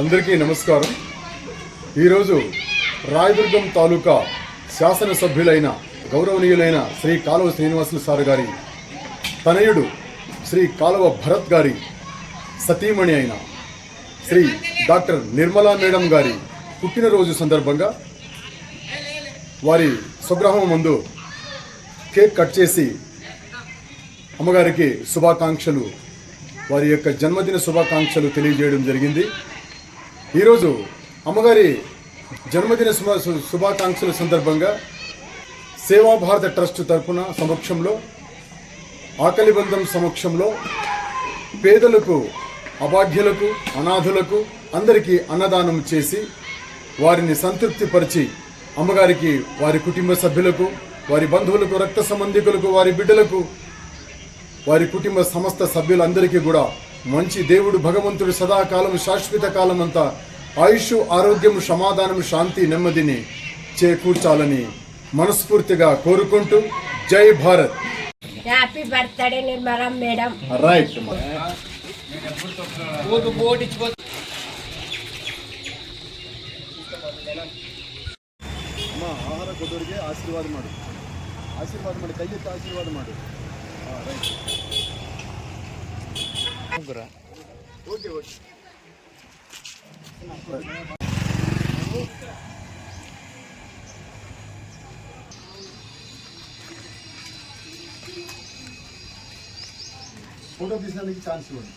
అందరికీ నమస్కారం. ఈరోజు రాయదుర్గం తాలూకా శాసనసభ్యులైన గౌరవనీయులైన శ్రీ కాలువ శ్రీనివాసులు సార్ గారి తనయుడు శ్రీ కాలువ భరత్ గారి సతీమణి అయిన శ్రీ డాక్టర్ నిర్మలా మేడం గారి పుట్టినరోజు సందర్భంగా వారి స్వగ్రహం ముందు కేక్ కట్ చేసి అమ్మగారికి శుభాకాంక్షలు వారి యొక్క జన్మదిన శుభాకాంక్షలు తెలియజేయడం జరిగింది. ఈరోజు అమ్మగారి జన్మదిన శుభాకాంక్షల సందర్భంగా సేవా భారత ట్రస్ట్ తరపున సమక్షంలో ఆకలి బంధం సమక్షంలో పేదలకు అభాగ్యులకు అనాథులకు అందరికీ అన్నదానం చేసి వారిని సంతృప్తిపరిచి అమ్మగారికి వారి కుటుంబ సభ్యులకు వారి బంధువులకు రక్త సంబంధికులకు వారి బిడ్డలకు వారి కుటుంబ సమస్త సభ్యులందరికీ కూడా మంచి దేవుడు భగవంతుడు సదాకాలం శాశ్వత కాలం అంతా ఆయుష్ ఆరోగ్యం సమాధానం శాంతి నెమ్మదిని చేకూర్చాలని మనస్ఫూర్తిగా కోరుకుంటూ జై Bharat happy birthday Nirmala madam right ಅಮ್ಮ ಆಹಾರ ಕೊಟ್ಟವರಿಗೆ ಆಶೀರ್ವಾದ ಮಾಡು ಆಶೀರ್ವಾದ ಮಾಡಿ ಕೈ ಎತ್ತಿ ಆಶೀರ್ವಾದ ಮಾಡು 동그라. 어디 어디. Photo తీసినందుకు ఛాన్స్ ఇవ్వండి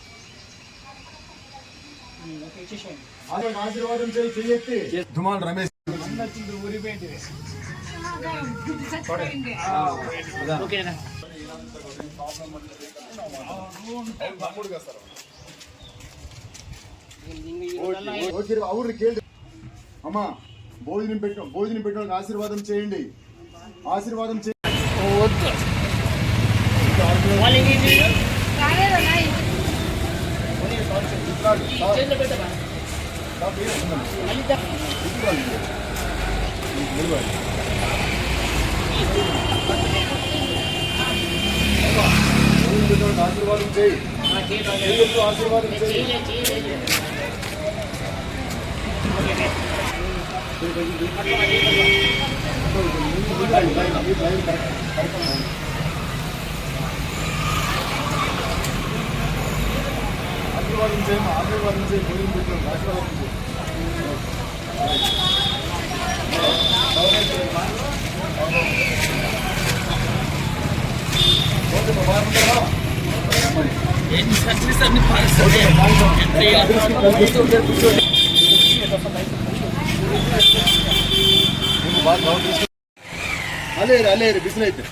ఆశీర్వాదం చేయి చెయ్యెత్తి ధుమాన్ రమేష్ ఊరిపోయింది అవును కేಳಿ అమ్మా భోజనం పెట్టు భోజనం పెట్టడానికి ఆశీర్వాదం చేయండి. ఆశీర్వాదం చేయండి. ఆశీర్వాదం చేయి చెయ్యొద్దు, ఆశీర్వాదం చేయి ఆశీర్వాదం చేయమా ఆశీర్వాదం చేయి భోజనం పెట్టిన ఆశీర్వాదం చేయి ಅಲ್ಲೇ ಇರಿ ಅಲ್ಲೇ ಇರಿ ಬಿಸಿಲೈತೆ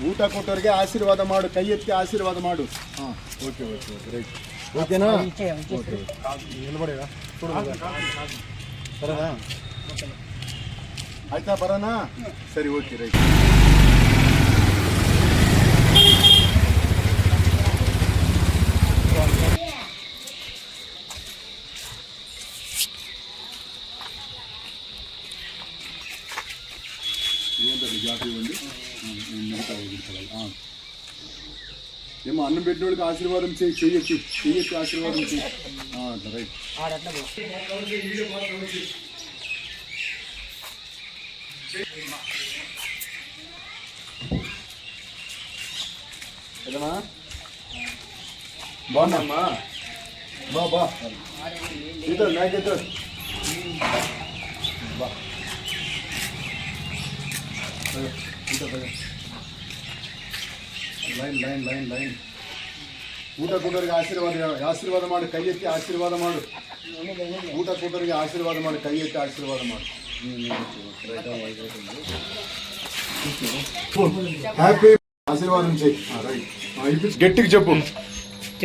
ಊಟ ಕೊಟ್ಟವ್ರಿಗೆ ಆಶೀರ್ವಾದ ಮಾಡು ಕೈ ಎತ್ತಿ ಆಶೀರ್ವಾದ ಮಾಡು ಹಾಂ ಓಕೆ ಓಕೆ ಓಕೆ ರೈಟ್ ಓಕೆನಾ ಓಕೆ ನಿಲ್ಬೇಡಿ ಬರೋದಾ ಆಯ್ತಾ ಬರೋಣ ಸರಿ ಓಕೆ ರೈಟ್ ఏంటండి జాతి ఇవ్వండి నేను మిగతా వదిలించాలి. ఆ. ఏమో అన్నం పెట్టిన వాళ్ళకి ఆశీర్వాదం చేయి చెయ్యొచ్చు చెయ్యొచ్చు ఆశీర్వాదం చేయి ఆ, అట్లా రైట్ ఏదమ్మా బాగున్నామ్మా బా బా ఇద్దరు నాకు ఇద్దరు బా ಊಟ ತಗೋ. ಲೈನ್ ಲೈನ್ ಲೈನ್ ಲೈನ್ ಊಟ ಕೊಟ್ಟವರಿಗೆ ಆಶೀರ್ವಾದ ಆಶೀರ್ವಾದ ಮಾಡಿ ಕೈ ಎತ್ತಿ ಆಶೀರ್ವಾದ ಮಾಡು ಊಟ ಕೊಟ್ಟವರಿಗೆ ಆಶೀರ್ವಾದ ಮಾಡಿ ಕೈ ಎತ್ತಿ ಆಶೀರ್ವಾದ ಮಾಡು హ్యాపీ ఆశీర్వాదం చెయ్యి. రైట్. గట్టికి చెప్పు.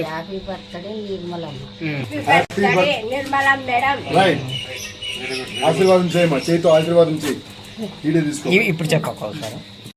Happy birthday Nirmalamma happy birthday Nirmala madam right. ఆశీర్వాదం చేయమ్మా చేతితో ఆశీర్వాదం చేయి ఇప్పుడు చెప్పకపోతారు